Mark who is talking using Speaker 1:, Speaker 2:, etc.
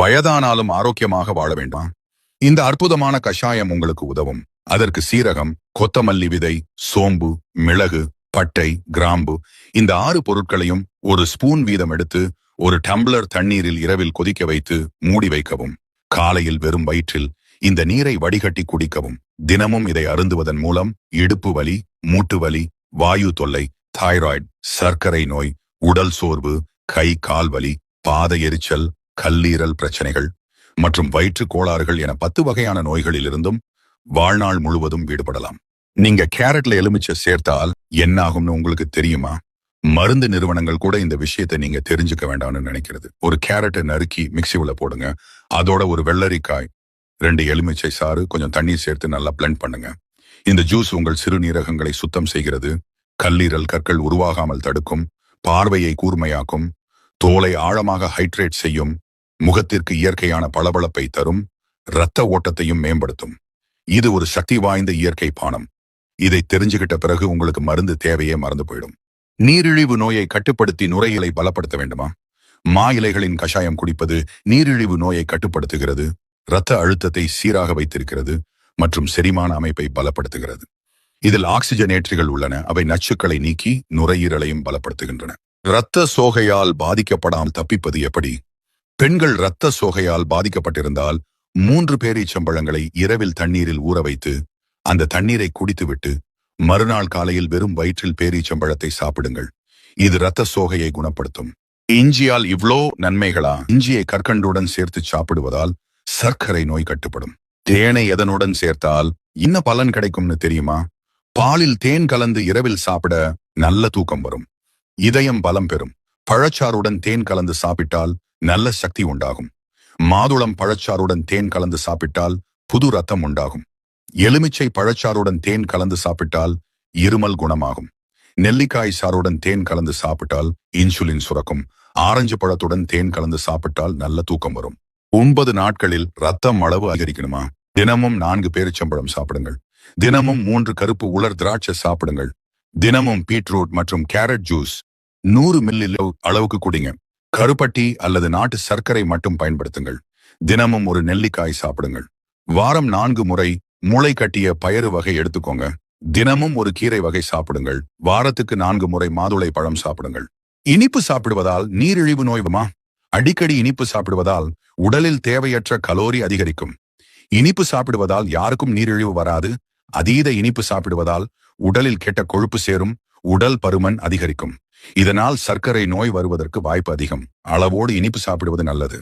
Speaker 1: வயதானாலும் ஆரோக்கியமாக வாழ வேண்டாம். இந்த அற்புதமான கஷாயம் உங்களுக்கு உதவும். அதற்கு சீரகம் கொத்தமல்லி விதை சோம்பு மிளகு பட்டை கிராம்பு இந்த ஆறு பொருட்களையும் ஒரு ஸ்பூன் வீதம் எடுத்து ஒரு டம்ளர் தண்ணீரில் இரவில் கொதிக்க வைத்து மூடி வைக்கவும். காலையில் வெறும் வயிற்றில் இந்த நீரை வடிகட்டி குடிக்கவும். தினமும் இதை அருந்துவதன் மூலம் இடுப்பு வலி மூட்டு வலி வாயு தொல்லை தைராய்டு சர்க்கரை நோய் உடல் சோர்வு கை கால் வலி பாத எரிச்சல் கல்லீரல் பிரச்சனைகள் மற்றும் வயிற்று கோளாறுகள் என பத்து வகையான நோய்களிலிருந்தும் வாழ்நாள் முழுவதும் விடுபடலாம். நீங்க கேரட்ல எலுமிச்சை சேர்த்தால் என்ன ஆகும்னு உங்களுக்கு தெரியுமா? மருந்து நிறுவனங்கள் கூட இந்த விஷயத்தை நீங்க தெரிஞ்சுக்க வேண்டாம்னு நினைக்கிறது. ஒரு கேரட்டை நறுக்கி மிக்சிவுல போடுங்க. அதோட ஒரு வெள்ளரிக்காய் ரெண்டு எலுமிச்சை சாறு கொஞ்சம் தண்ணீர் சேர்த்து நல்லா பிளெண்ட் பண்ணுங்க. இந்த ஜூஸ் உங்கள் சிறுநீரகங்களை சுத்தம் செய்கிறது. கல்லீரல் கற்கள் உருவாகாமல் தடுக்கும். பார்வையை கூர்மையாக்கும். தோலை ஆழமாக ஹைட்ரேட் செய்யும். முகத்திற்கு இயற்கையான பளபளப்பை தரும் இரத்த ஓட்டத்தையும் மேம்படுத்தும். இது ஒரு சக்தி வாய்ந்த இயற்கை பானம். இதை தெரிஞ்சுகிட்ட பிறகு உங்களுக்கு மருந்து தேவையே மறந்து போயிடும். நீரிழிவு நோயை கட்டுப்படுத்தி நுரையீலை பலப்படுத்த வேண்டுமா? மா இலைகளின் கஷாயம் குடிப்பது நீரிழிவு நோயை கட்டுப்படுத்துகிறது இரத்த அழுத்தத்தை சீராக வைத்திருக்கிறது மற்றும் செரிமான அமைப்பை பலப்படுத்துகிறது. இதில் ஆக்சிஜனேற்றிகள் உள்ளன அவை நச்சுக்களை நீக்கி நுரையீரலையும் பலப்படுத்துகின்றன. இரத்த சோகையால் பாதிக்கப்படாமல் தப்பிப்பது எப்படி? பெண்கள் இரத்த சோகையால் பாதிக்கப்பட்டிருந்தால் மூன்று பேரீச்சம்பழங்களை இரவில் தண்ணீரில் ஊற வைத்து அந்த தண்ணீரை குடித்துவிட்டு மறுநாள் காலையில் வெறும் வயிற்றில் பேரீச்சம்பழத்தை சாப்பிடுங்கள். இது இரத்த சோகையை குணப்படுத்தும். இஞ்சியால் இவ்ளோ நன்மைகளா? இஞ்சியை கற்கண்டுடன் சேர்த்து சாப்பிடுவதால் சர்க்கரை நோய் கட்டுப்படும். தேனை எதனுடன் சேர்த்தால் என்ன பலன் கிடைக்கும்னு தெரியுமா? பாலில் தேன் கலந்து இரவில் சாப்பிட நல்ல தூக்கம் வரும். இதயம் பலம் பெறும். பழச்சாறுடன் தேன் கலந்து சாப்பிட்டால் நல்ல சக்தி உண்டாகும். மாதுளம் பழச்சாறுடன் தேன் கலந்து சாப்பிட்டால் புது ரத்தம் உண்டாகும். எலுமிச்சை பழச்சாருடன் தேன் கலந்து சாப்பிட்டால் இருமல் குணமாகும். நெல்லிக்காய் சாறுடன் தேன் கலந்து சாப்பிட்டால் இன்சுலின் சுரக்கும். ஆரஞ்சு பழத்துடன் தேன் கலந்து சாப்பிட்டால் நல்ல தூக்கம் வரும். ஒன்பது நாட்களில் ரத்தம் அளவு அதிகரிக்கணுமா? தினமும் நான்கு பேரிச்சம்பழம் சாப்பிடுங்கள். தினமும் மூன்று கருப்பு உலர் திராட்சை சாப்பிடுங்கள். தினமும் பீட்ரூட் மற்றும் கேரட் ஜூஸ் நூறு மில்லி அளவுக்கு குடிங்க. கருப்பட்டி அல்லது நாட்டு சர்க்கரை மட்டும் பயன்படுத்துங்கள். தினமும் ஒரு நெல்லிக்காய் சாப்பிடுங்கள். வாரம் நான்கு முறை முளை கட்டிய பயறு வகை எடுத்துக்கோங்க. தினமும் ஒரு கீரை வகை சாப்பிடுங்கள். வாரத்துக்கு நான்கு முறை மாதுளை பழம் சாப்பிடுங்கள். இனிப்பு சாப்பிடுவதால் நீரிழிவு நோய்வுமா? அடிக்கடி இனிப்பு சாப்பிடுவதால் உடலில் தேவையற்ற கலோரி அதிகரிக்கும். இனிப்பு சாப்பிடுவதால் யாருக்கும் நீரிழிவு வராது. அதீத இனிப்பு சாப்பிடுவதால் உடலில் கெட்ட கொழுப்பு சேரும். உடல் பருமன் அதிகரிக்கும். இதனால் சர்க்கரை நோய் வருவதற்கு வாய்ப்பு அதிகம். அளவோடு இனிப்பு சாப்பிடுவது நல்லது.